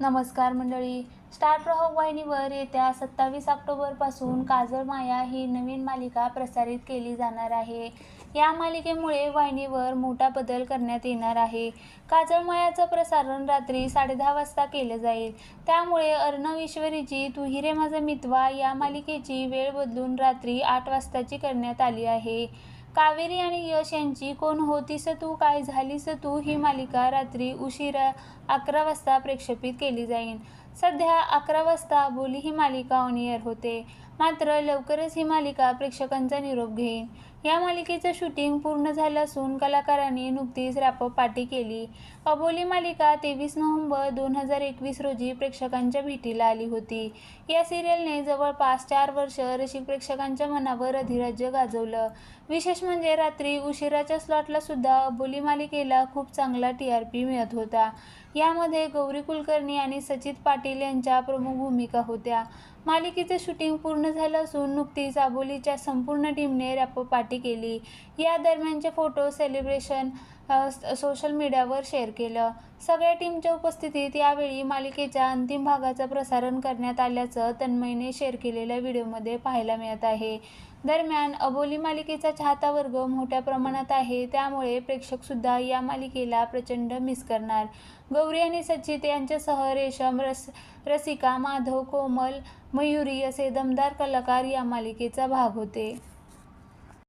नमस्कार मंडळी. स्टार प्रवाह वाहिनीवर येत्या सत्तावीस ऑक्टोबरपासून काजळ माया ही नवीन मालिका प्रसारित केली जाणार आहे. या मालिकेमुळे वाहिनीवर मोठा बदल करण्यात येणार आहे. काजळ मायाचं प्रसारण रात्री साडेदहा वाजता केलं जाईल. त्यामुळे अर्णव ईश्वरीची तू हिरे माझा मितवा या मालिकेची वेळ बदलून रात्री आठ वाजताची करण्यात आली आहे. कावेरी आणि यश यांची कोण होतीस तू? काय झालीस तू? ही मालिका रात्री उशिरा अकरा वाजता प्रेक्षेपित केली जाईल सध्या अकरा वाजता बोली ही मालिका ऑन एअर होते. मात्र लवकरच ही मालिका प्रेक्षकांचा निरोप घेईन. या मालिकेचं शूटिंग पूर्ण झालं असून कलाकारांनी नुकतीच रॅपअप पार्टी केली. अबोली मालिका तेवीस नोव्हेंबर दोन हजार एकवीस रोजी प्रेक्षकांच्या भेटीला आली होती. या सिरियलने जवळपास चार वर्ष रसिक प्रेक्षकांच्या मनावर अधिराज्य गाजवलं. विशेष म्हणजे रात्री उशिराच्या स्लॉटला सुद्धा अबोली मालिकेला खूप चांगला टी आर पी मिळत होता. यामध्ये गौरी कुलकर्णी आणि सचित पाटील यांच्या प्रमुख भूमिका होत्या. मालिकेचं शूटिंग पूर्ण झालं असून नुकतीच अबोलीच्या संपूर्ण टीमने रॅपो पार्टी केली. या दरम्यानचे फोटो सेलिब्रेशन सोशल मीडियावर शेअर केलं. सगळ्या टीमच्या उपस्थितीत यावेळी मालिकेच्या अंतिम भागाचं प्रसारण करण्यात आल्याचं तन्मयने शेअर केलेल्या व्हिडिओमध्ये पाहायला मिळत आहे. दरम्यान अबोली मालिकेचा चाहता वर्ग मोठ्या प्रमाणात आहे. त्यामुळे प्रेक्षकसुद्धा या मालिकेला प्रचंड मिस करणार. गौरी आणि सचित यांच्यासह रेशम रस रसिका माधव कोमल मयुरी असे दमदार कलाकार या मालिकेचा भाग होते.